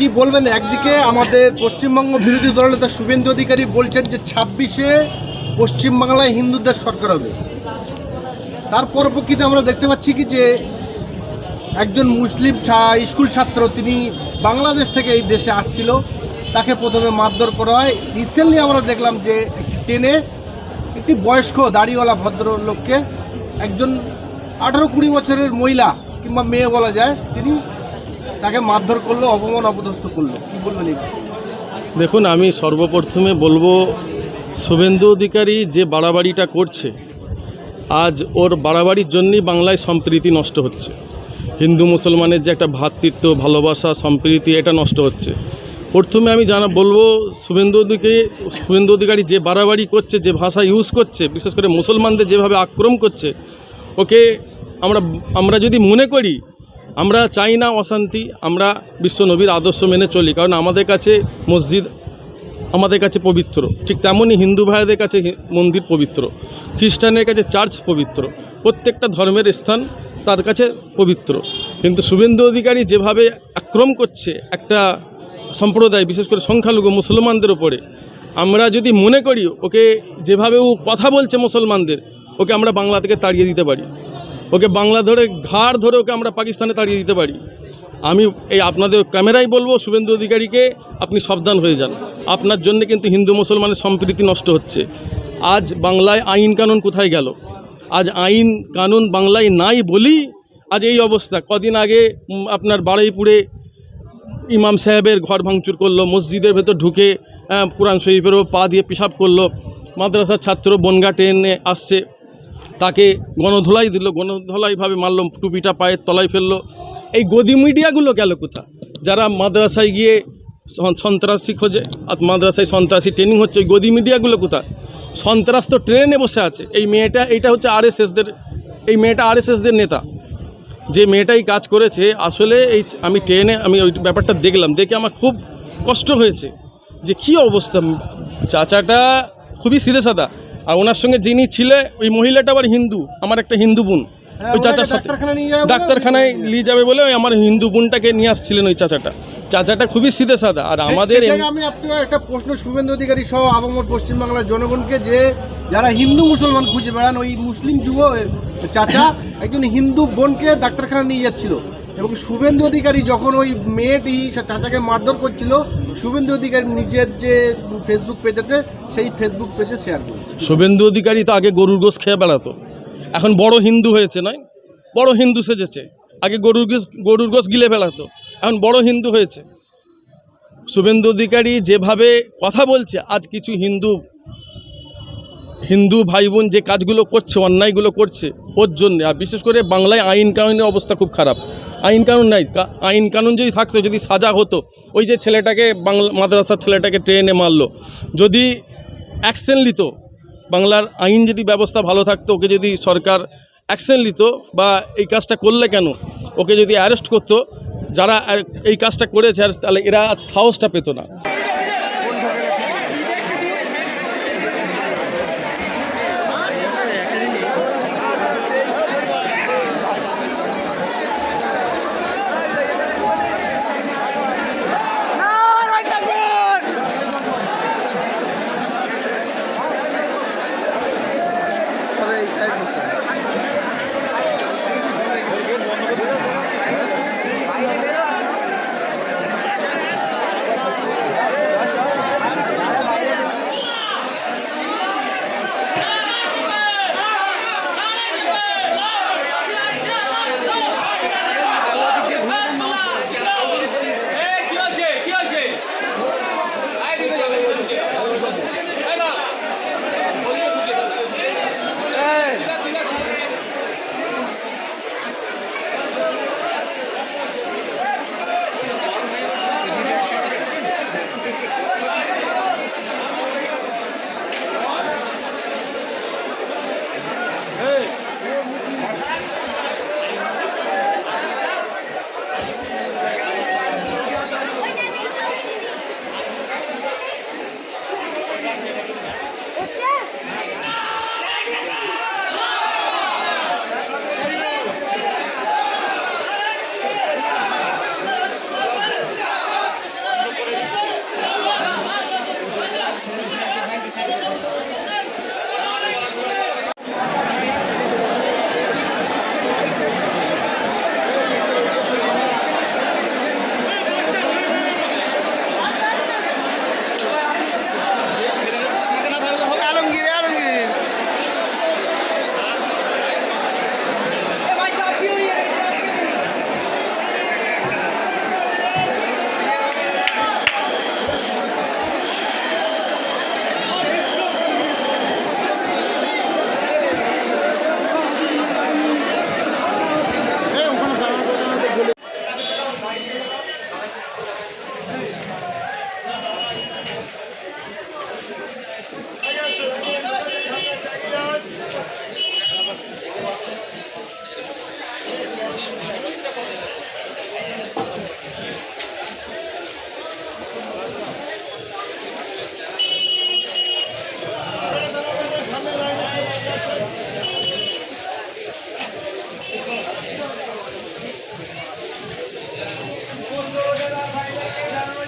কি বলবেন? একদিকে আমাদের পশ্চিমবঙ্গ বিরোধী দলনেতা শুভেন্দু অধিকারী বলছেন যে ছাব্বিশে পশ্চিমবাংলায় হিন্দুদের সরকার হবে। তার পরবর্তীতে আমরা দেখতে পাচ্ছি কি যে একজন মুসলিম স্কুল ছাত্র তিনি বাংলাদেশ থেকে এই দেশে আসছিল। তাকে প্রথমে মারধর করা হয়। রিসেন্টলি আমরা দেখলাম যে ট্রেনে একটি বয়স্ক দাড়িওয়ালা ভদ্রলোককে একজন আঠারো কুড়ি বছরের মহিলা কিংবা মেয়ে বলা যায়, তিনি তাকে মারধর করল, অপমান অপদস্থ করল। কি বলবেন দেখুন, আমি সর্বপ্রথমে বলব, শুভেন্দু অধিকারী যে বাড়াবাড়িটা করছে, আজ ওর বাড়াবাড়ির জন্যই বাংলায় সম্প্রীতি নষ্ট হচ্ছে। হিন্দু মুসলমানের যে একটা ভ্রাতৃত্ব, ভালোবাসা, সম্প্রীতি, এটা নষ্ট হচ্ছে। প্রথমে আমি জানা, বলব, শুভেন্দু অধিকারী শুভেন্দু অধিকারী যে বাড়াবাড়ি করছে, যে ভাষা ইউজ করছে, বিশেষ করে মুসলমানদের যেভাবে আক্রম করছে, ওকে আমরা আমরা যদি মনে করি আমরা চাই না অশান্তি, আমরা বিশ্বনবীর আদর্শ মেনে চলি, কারণ আমাদের কাছে মসজিদ আমাদের কাছে পবিত্র। ঠিক তেমনই হিন্দু ভাইদের কাছে মন্দির পবিত্র খ্রিস্টানের কাছে চার্চ পবিত্র, প্রত্যেকটা ধর্মের স্থান তার কাছে পবিত্র। কিন্তু শুভেন্দু অধিকারী যেভাবে আক্রম করছে একটা সম্প্রদায়, বিশেষ করে সংখ্যালঘু মুসলমানদের ওপরে আমরা যদি মনে করি ওকে যেভাবে ও কথা বলছে মুসলমানদের, ওকে আমরা বাংলা থেকে তাড়িয়ে দিতে পারি। ওকে বাংলা ধরে ঘাড় ধরে ওকে আমরা পাকিস্তানে তাড়িয়ে দিতে পারি। আমি এই আপনাদের ক্যামেরায় বলব, শুভেন্দু অধিকারীকে আপনি সাবধান হয়ে যান। আপনার জন্য কিন্তু হিন্দু মুসলমানের সম্প্রীতি নষ্ট হচ্ছে। আজ বাংলায় আইন কানুন কোথায় গেল? আজ আইন কানুন বাংলায় নাই বলি আজ এই অবস্থা। কদিন আগে আপনার বারুইপুরে ইমাম সাহেবের ঘর ভাঙচুর করল, মসজিদের ভেতর ঢুকে কোরআন শরীফেরও পা দিয়ে পেশাব করল। মাদ্রাসার ছাত্র বনগা ট্রেনে আসছে। তাকে গণধোলাই দিল, গণধোলাইভাবে মারলো, টুপিটা পায়ের তলায় ফেলল। এই গদি মিডিয়াগুলো গেল কোথা যারা মাদ্রাসায় গিয়ে সন্ত্রাসী খোঁজে, আর মাদ্রাসায় সন্ত্রাসী ট্রেনিং হচ্ছে, ওই গদি মিডিয়াগুলো কোথা সন্ত্রাস তো ট্রেনে বসে আছে। এই মেয়েটা, এইটা হচ্ছে আর আরএসএসদের এই মেয়েটা আর আরএসএসদের নেতা। যে মেয়েটাই কাজ করেছে, আসলে এই আমি ট্রেনে আমি ওই ব্যাপারটা দেখলাম, দেখে আমার খুব কষ্ট হয়েছে। যে কী অবস্থা, চাচাটা খুবই সিধে সাদা আর ওনার সঙ্গে যিনি ছিলে ওই মহিলাটা আবার হিন্দু আমার একটা হিন্দু বোন। হ্যাঁ, ওই চাচার সাথে। ডাক্তারখানায় নিয়ে যাবে বলে- ওই আমার হিন্দু বোনটাকে নিয়ে আসছিলেন ওই চাচাটা। চাচাটা খুবই সিধে সাদা আর আমাদের আমি আপনার একটা প্রশ্ন শুভেন্দু অধিকারী সহ আবমর পশ্চিমবাংলার জনগণকে যে যারা হিন্দু মুসলমান খুঁজে বেড়ান ওই মুসলিম যুব চাচা একজন হিন্দু বোনকে ডাক্তারখানা নিয়ে যাচ্ছিল। এবং শুভেন্দু অধিকারী যখন ওই মেয়েটি চাচাকে মারধর করছিল, শুভেন্দু অধিকারী নিজের যে ফেসবুক পেজ আছে, সেই ফেসবুক পেজে শেয়ার করেছে। শুভেন্দু অধিকারী তো আগে গরুর গোস খেয়ে বেড়াতো। এখন বড় হিন্দু হয়েছে, নয়? বড় হিন্দু সেজেছে। আগে গরুর গোস গরুর গোস গিলে বেড়াতো এখন বড় হিন্দু হয়েছে। শুভেন্দু অধিকারী যেভাবে কথা বলছে, আজ কিছু হিন্দু হিন্দু ভাই বোন যে কাজগুলো করছে, অন্যায়গুলো করছে, ওর জন্য। আর বিশেষ করে বাংলায় আইন কানুনের অবস্থা খুব খারাপ। আইন কানুন নাই। আইন কানুন যদি থাকতো, যদি সাজা হতো, ওই যে ছেলেটাকে বাংলা, মাদ্রাসার ছেলেটাকে ট্রেনে মারলো, যদি অ্যাকশন নিত, বাংলার আইন যদি ব্যবস্থা ভালো থাকতো, ওকে যদি সরকার অ্যাকশন নিত বা এই কাজটা করলে কেন, ওকে যদি অ্যারেস্ট করতো, যারা এই কাজটা করেছে তাহলে এরা সাহসটা পেত না।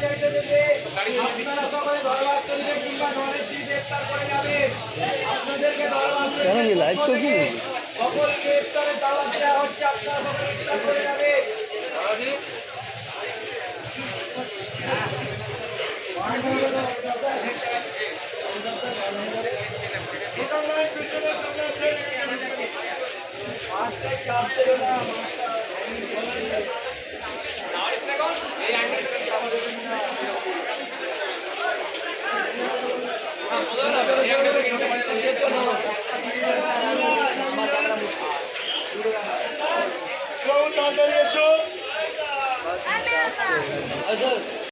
আপনারা সকলে চলবে কিংবা গণেশজি গ্রেপ্তার করে নাকি? সকল গ্রেপ্তারের দাওয়াত দেওয়া না Amanda.